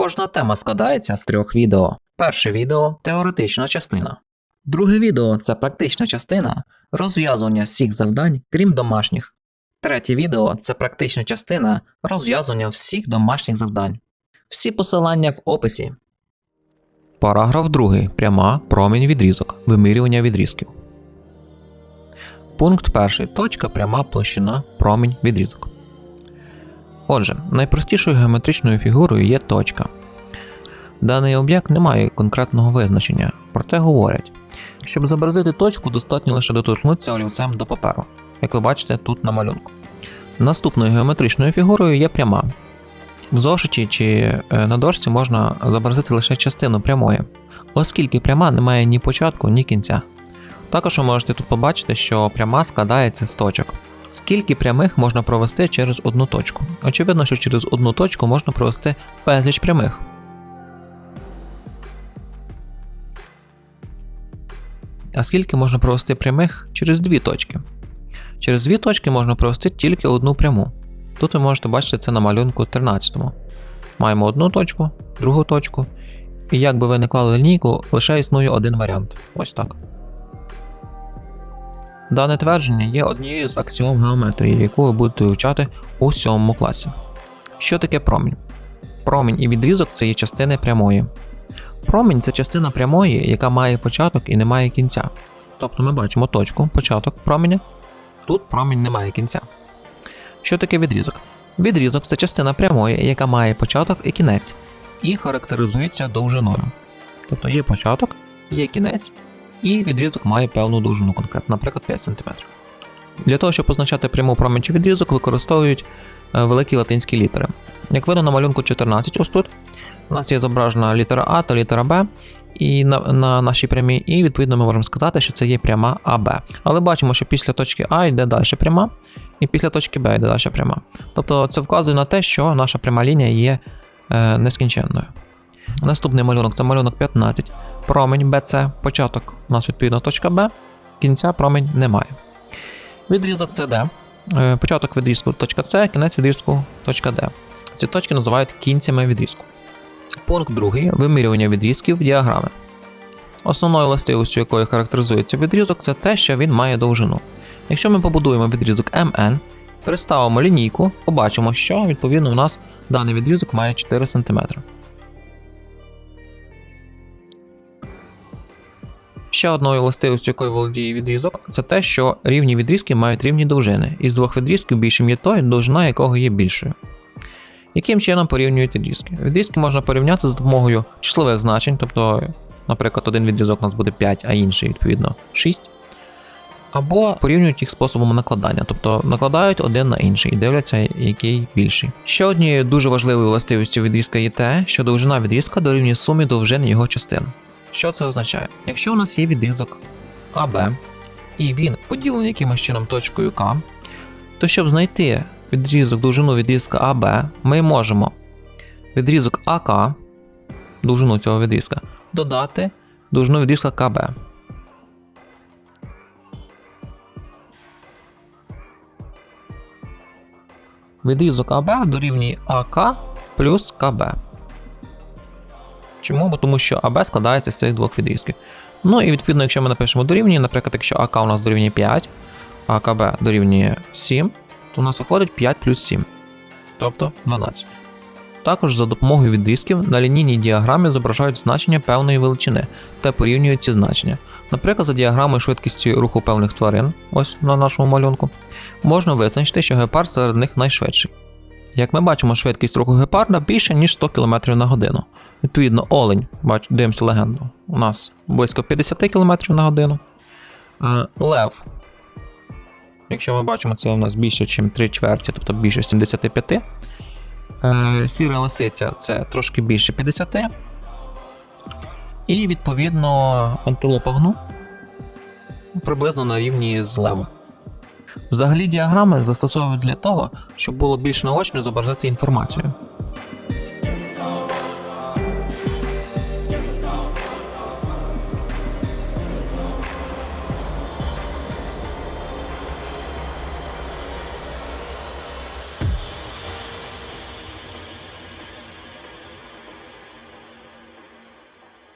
Кожна тема складається з трьох відео. Перше відео теоретична частина. Друге відео це практична частина розв'язування всіх завдань, крім домашніх. Третє відео це практична частина розв'язування всіх домашніх завдань. Всі посилання в описі. Параграф 2. Пряма, промінь, відрізок. Вимірювання відрізків. Пункт 1. Точка, пряма, площина, промінь, відрізок. Отже, найпростішою геометричною фігурою є точка. Даний об'єкт не має конкретного визначення, проте говорять, щоб зобразити точку, достатньо лише доторкнутися олівцем до паперу, як ви бачите тут на малюнку. Наступною геометричною фігурою є пряма. В зошиті чи е, на дошці можна зобразити лише частину прямої, оскільки пряма не має ні початку, ні кінця. Також ви можете тут побачити, що пряма складається з точок. Скільки прямих можна провести через одну точку? Очевидно, що через одну точку можна провести безліч прямих. А скільки можна провести прямих через дві точки? Через дві точки можна провести тільки одну пряму. Тут ви можете бачити це на малюнку 13. Маємо одну точку, другу точку, і як би ви не клали лінійку, лише існує один варіант. Ось так. Дане твердження є однією з аксіом геометрії, яку ви будете вивчати у сьомому класі. Що таке промінь? Промінь і відрізок це є частини прямої. Промінь це частина прямої, яка має початок і не має кінця. Тобто ми бачимо точку, початок променя. Тут промінь не має кінця. Що таке відрізок? Відрізок це частина прямої, яка має початок і кінець, і характеризується довжиною. Тобто є початок, є кінець, і відрізок має певну довжину, конкретно, наприклад, 5 см. Для того, щоб позначати пряму промінь чи відрізок, використовують е, великі латинські літери. Як видно на малюнку 14, ось тут у нас є зображена літера А та літера Б і на, на нашій прямій, і відповідно ми можемо сказати, що це є пряма АБ. Але бачимо, що після точки А йде далі пряма, і після точки Б йде далі пряма. Тобто це вказує на те, що наша пряма лінія є е, нескінченною. Наступний малюнок це малюнок 15. Промінь BC, початок у нас відповідно точка Б, кінця промінь немає. Відрізок CD. Е, Початок відрізку точка С, кінець відрізку точка Д. Ці точки називають кінцями відрізку. Пункт 2. Вимірювання відрізків діаграми. Основною властивістю якої характеризується відрізок, це те, що він має довжину. Якщо ми побудуємо відрізок МН, переставимо лінійку, побачимо, що відповідно у нас даний відрізок має 4 см. Ще одною властивістю, якою володіє відрізок, це те, що рівні відрізки мають рівні довжини. Із двох відрізків більшим є той, довжина якого є більшою. Яким чином порівнюють відрізки? Відрізки можна порівняти за допомогою числових значень, тобто, наприклад, один відрізок у нас буде 5, а інший, відповідно, 6. Або порівнюють їх способом накладання, тобто накладають один на інший і дивляться, який більший. Ще однією дуже важливою властивістю відрізка є те, що довжина відрізка дорівнює сумі довжин його частин. Що це означає? Якщо у нас є відрізок АБ, і він поділений якимось чином точкою К, то щоб знайти відрізок довжину відрізка АБ, ми можемо відрізок АК, довжину цього відрізка, додати довжину відрізка КБ. Відрізок АБ дорівнює АК плюс КБ. Чому? Бо тому що АБ складається з цих двох відрізків. Ну і відповідно, якщо ми напишемо дорівнює, наприклад, якщо АК у нас дорівнює 5, а АКБ дорівнює 7, то у нас виходить 5 плюс 7, тобто 12. Також за допомогою відрізків на лінійній діаграмі зображають значення певної величини та порівнюють ці значення. Наприклад, за діаграмою швидкості руху певних тварин, ось на нашому малюнку, можна визначити, що гепард серед них найшвидший. Як ми бачимо, швидкість руху гепарда більше, ніж 100 км на годину. Відповідно, олень, бач, дивимося легенду, у нас близько 50 км на годину. Лев. Якщо ми бачимо, це у нас більше, ніж 3 чверті, тобто більше 75. Е, Сіра лисиця це трошки більше 50. І відповідно антилопа гну приблизно на рівні з левом. Взагалі діаграми застосовують для того, щоб було більш наочно зобразити інформацію.